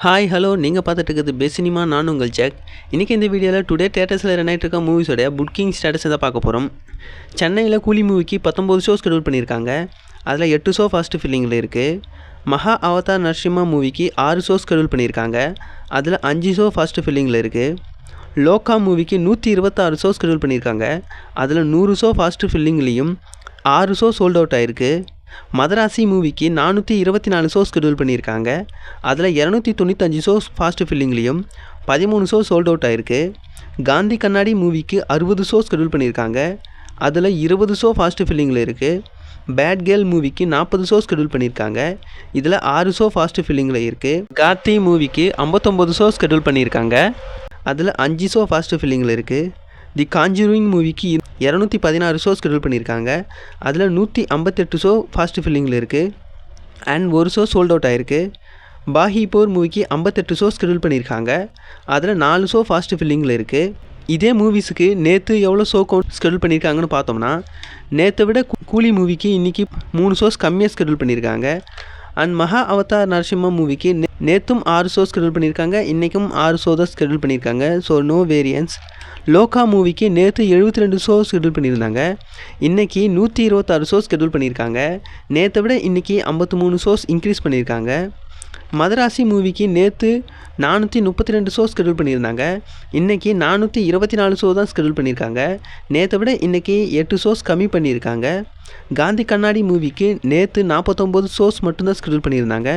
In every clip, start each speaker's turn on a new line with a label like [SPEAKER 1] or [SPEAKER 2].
[SPEAKER 1] Hi hello நீங்கள் பார்த்துட்டு இருக்கிறது பெஸ்ட் சினிமா நான் உங்கள் செக் இன்றைக்கி இந்த வீடியோவில் டுடே தேட்டர்ஸில் ரன் ஆகிட்டு இருக்க மூவிஸோட புக்கிங் ஸ்டேட்டஸ் தான் பார்க்க போகிறோம் சென்னையில் கூலி மூவிக்கு பத்தொம்போது ஷோ ஸ்கெடியூல் பண்ணியிருக்காங்க அதில் எட்டு ஷோ ஃபஸ்ட்டு ஃபில்லிங்கில் இருக்குது மகா அவதார் நரசிம்மா மூவிக்கு ஆறு ஷோ ஸ்கெடியூல் பண்ணியிருக்காங்க அதில் அஞ்சு ஷோ ஃபஸ்ட்டு ஃபில்லிங்கில் இருக்குது லோகா மூவிக்கு நூற்றி இருபத்தாறு ஷோ ஸ்கெடியூல் பண்ணியிருக்காங்க அதில் நூறு ஷோ ஃபஸ்ட்டு ஃபில்லிங்லேயும் ஆறு ஷோ சோல்ட் அவுட் ஆயிருக்கு. மதராசி மூவிக்கு நானூற்றி இருபத்தி நாலு ஷோ ஸ்கெடியூல் பண்ணியிருக்காங்க. அதில் இரநூத்தி தொண்ணூத்தஞ்சு ஷோ ஃபாஸ்ட் ஃபில்லிங்லேயும் பதிமூணு ஷோ சோல்ட் அவுட் ஆயிருக்கு. காந்தி கண்ணாடி மூவிக்கு அறுபது ஷோ ஸ்கெடியூல் பண்ணியிருக்காங்க. அதில் இருபது ஷோ ஃபாஸ்ட் ஃபில்லிங்கில் இருக்குது பேட் கேர்ள் மூவிக்கு நாற்பது ஷோ ஸ்கெடியூல் பண்ணியிருக்காங்க. இதில் ஆறு ஷோ ஃபாஸ்ட் ஃபில்லிங்கில் இருக்குது கார்த்தி மூவிக்கு ஐம்பத்தொம்போது ஷோ ஸ்கெடியூல் பண்ணியிருக்காங்க. அதில் அஞ்சு ஷோ ஃபாஸ்ட் ஃபில்லிங்கில் இருக்குது தி காஞ்சூரிங் மூவிக்கு இரநூத்தி பதினாறு ஷோ ஸ்கெடியூல் பண்ணியிருக்காங்க. அதில் நூற்றி ஐம்பத்தெட்டு ஷோ ஃபாஸ்ட் ஃபில்லிங்கில் இருக்குது அண்ட் ஒரு ஷோ சோல்ட் அவுட் ஆயிருக்கு. பாஹி போர் மூவிக்கு ஐம்பத்தெட்டு ஷோ ஸ்கெடியூல் பண்ணியிருக்காங்க. அதில் நாலு ஷோ ஃபாஸ்ட் ஃபில்லிங்கில் இருக்குது இதே மூவிஸுக்கு நேற்று எவ்வளோ ஷோ கவுண்ட் ஸ்கெடியூல் பண்ணியிருக்காங்கன்னு பார்த்தோம்னா நேற்றை விட கூலி மூவிக்கு இன்றைக்கி மூணு ஷோஸ் கம்மியாக ஸ்கெடியூல் பண்ணியிருக்காங்க. அண்ட் மகா அவதார் நரசிம்மா மூவிக்கு நேற்றும் ஆறு ஷோ ஸ்கெடியூல் பண்ணியிருக்காங்க இன்றைக்கும் ஆறு ஷோ தான் ஸ்கெடியூல் பண்ணியிருக்காங்க. ஸோ நோ வேரியன்ஸ் லோகா மூவிக்கு நேற்று எழுபத்தி ரெண்டு ஷோ ஸ்கெடியூல் பண்ணியிருந்தாங்க. இன்றைக்கி நூற்றி இருபத்தாறு ஷோ ஸ்கெடியூல் பண்ணியிருக்காங்க. நேற்றை விட இன்றைக்கி ஐம்பத்தி மூணு ஷோஸ் இன்க்ரீஸ் பண்ணியிருக்காங்க. மதராசி மூவிக்கு நேற்று நானூற்றி முப்பத்தி ரெண்டு ஷோ ஸ்கெடியூல் பண்ணியிருந்தாங்க. இன்றைக்கி நானூற்றி இருபத்தி நாலு ஷோ தான் ஸ்கெடியூல் பண்ணியிருக்காங்க. நேற்றை விட இன்றைக்கி எட்டு ஷோஸ் கம்மி பண்ணியிருக்காங்க. காந்தி கண்ணாடி மூவிக்கு நேற்று நாற்பத்தொம்போது ஷோஸ் மட்டும்தான் ஸ்கெடியூல் பண்ணியிருந்தாங்க.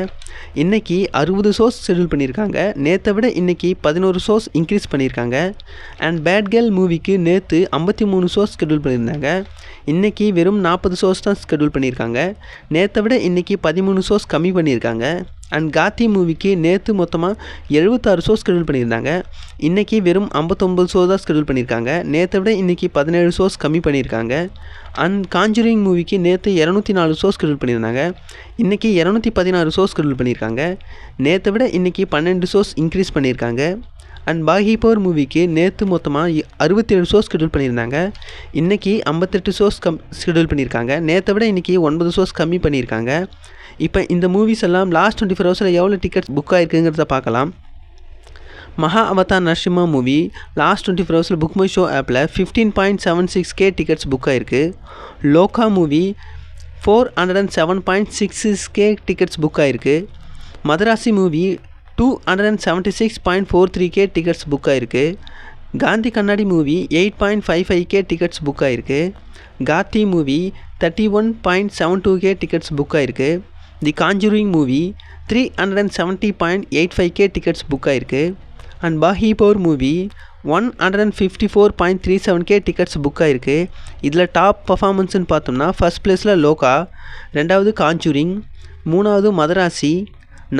[SPEAKER 1] இன்றைக்கி அறுபது ஷோஸ் ஷெடியூல் பண்ணியிருக்காங்க. நேற்றை விட இன்றைக்கி பதினோரு ஷோஸ் இன்க்ரீஸ் பண்ணியிருக்காங்க. அண்ட் பேட் கேர்ள் மூவிக்கு நேற்று ஐம்பத்தி மூணு ஷோஸ் ஷெடியூல் பண்ணியிருந்தாங்க. இன்றைக்கி வெறும் நாற்பது ஷோஸ் தான் ஷெடியூல் பண்ணியிருக்காங்க. நேற்றை விட இன்றைக்கி பதிமூணு ஷோஸ் கம்மி பண்ணியிருக்காங்க. அண்ட் காத்தி மூவிக்கு நேற்று மொத்தமாக எழுபத்தாறு ஷோ ஸ்கெடியூல் பண்ணியிருந்தாங்க. இன்றைக்கி வெறும் ஐம்பத்தொம்பது ஷோ தான் ஸ்கெடியூல் பண்ணியிருக்காங்க. நேற்றை விட இன்றைக்கி பதினேழு ஷோஸ் கம்மி பண்ணியிருக்காங்க. அண்ட் காஞ்சூரிங் மூவிக்கு நேற்று இரநூத்தி நாலு ஷோ ஸ்கெடியூல் பண்ணியிருந்தாங்க. இன்றைக்கி இரநூத்தி பதினாறு ஷோ ஸ்கெடியூல் பண்ணியிருக்காங்க. நேற்றை விட இன்றைக்கி பன்னெண்டு ஷோஸ் இன்க்ரீஸ் பண்ணியிருக்காங்க. அண்ட் பாகி பாகிபோர் மூவிக்கு நேற்று மொத்தமாக அறுபத்தி ஏழு ஷோஸ் ஷெடியூல் பண்ணியிருந்தாங்க. இன்றைக்கி ஐம்பத்தெட்டு ஷோஸ் கம் ஷெடியூல் பண்ணியிருக்காங்க. நேற்றை விட இன்றைக்கி ஒன்பது ஷோஸ் கம்மி பண்ணியிருக்காங்க. இப்போ இந்த மூவிஸ் எல்லாம் லாஸ்ட் டுவெண்ட்டி ஃபோர் ஹவர்ஸில் எவ்வளோ டிக்கெட்ஸ் புக் ஆகிருக்குங்கிறத பார்க்கலாம். Maha Avatar Narasimha movie last twenty four ஹவர்ஸில் புக் மை ஷோ ஆப்பில் fifteen point seven six K tickets book ஆகிருக்கு Lokah movie four hundred and seven point six six K tickets book ஆகிருக்கு Madharaasi movie two hundred and seventy six point four three K tickets book ஆயிருக்கு. Gandhi Kannadi movie eight point five five K tickets book ஆயிருக்கு. Ghaati movie thirty one point seven two K tickets book ஆயிருக்கு. The Conjuring movie three hundred and seventy point eight five K tickets book ஆயிருக்கு. And Baaghi four movie one hundred and fifty four point three seven K tickets book ஆயிருக்கு. இதில் top பர்ஃபார்மன்ஸ்னு பார்த்தோம்னா first ப்ளேஸில் லோகா ரெண்டாவது Conjuring மூணாவது மதராசி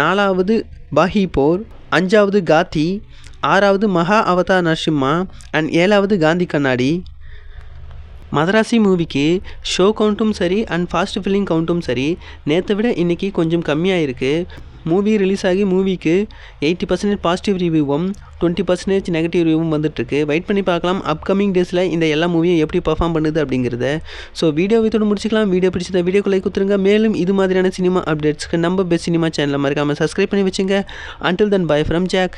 [SPEAKER 1] நாலாவது பாஹிபோர் அஞ்சாவது காத்தி ஆறாவது மகா அவதார் நரசிம்மா அண்ட் ஏழாவது காந்தி கண்ணாடி. மதராசி மூவிக்கு ஷோ கவுண்ட்டும் சரி அண்ட் ஃபாஸ்ட் ஃபில்லிங் கவுண்ட்டும் சரி நேற்றை விட இன்றைக்கி கொஞ்சம் கம்மியாக இருக்குது மூவி ரிலீஸ் ஆகி மூவிக்கு எயிட்டி பர்சன்டேஜ் பாசிட்டிவ் ரிவ்யூவும் டுவெண்ட்டி பர்சன்டேஜ் நெகட்டிவ் ரிவ்யூவும் வந்துட்டுருக்கு. வெயிட் பண்ணி பார்க்கலாம். அப்கமிங் டேஸில் இந்த எல்லா மூவியும் எப்படி பர்ஃபார்ம் பண்ணுது அப்படிங்கிறத. ஸோ வீடியோ இதோடு முடிச்சுக்கலாம். வீடியோ பிடிச்சத வீடியோக்குள்ளே கொடுத்துருங்க. மேலும் இது மாதிரியான சினிமா அப்டேட்ஸ்க்கு நம்ம பெஸ்ட் சினிமா சேனலை மறக்காமல் சப்ஸ்கிரைப் பண்ணி வச்சுங்க. Until then bye from Jack